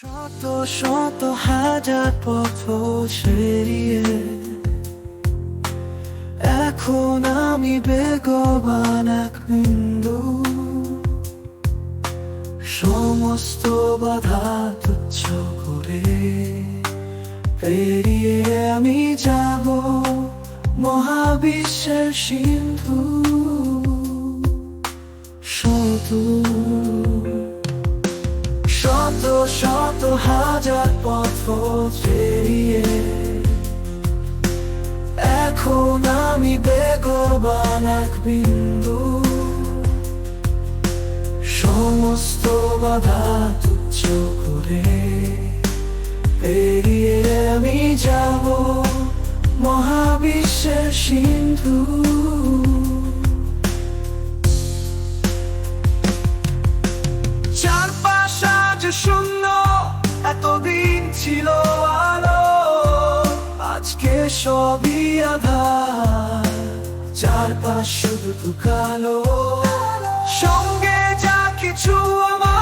শত শত হাজার পথ ছেড়িয়ে এখন আমি বেগবান এক বিন্দু। সমস্ত বাধা তুচ্ছ করে পেরিয়ে আমি যাব মহাবিশ্বের সিন্ধু। শুধু হাজার পথ পেরিয়ে এখন আমি বেগবান এক বিন্দু। সমস্ত বাধা তুচ্ছ করে পেরিয়ে আমি যাব মহাবিশ্বের এতদিন ছিল আলো, আজকে সবই আধার। চারপাশ শুধু তু কালো সঙ্গে যা কিছু আমার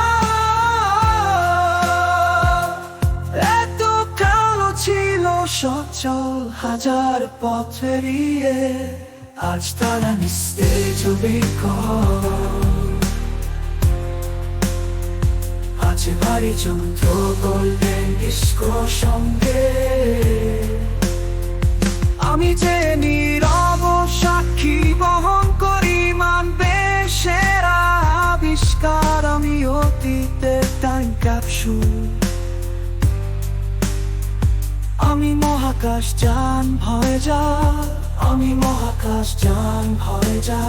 এত কালো ছিল সচল হাজার পথ পেরিয়ে, আজ তারা নিস্তেজ বিকল আছে ভারী যন্ত্র গোল্ডেন ডিস্কো সঙ্গে। আমি যে নীরব সাক্ষী বহন করি মানবে সেরা আবিষ্কার, আমি অতীতে টাইম ক্যাপসুল আমি মহাকাশ যান, ভয় যা। আমি মহাকাশ যান, ভয় যা।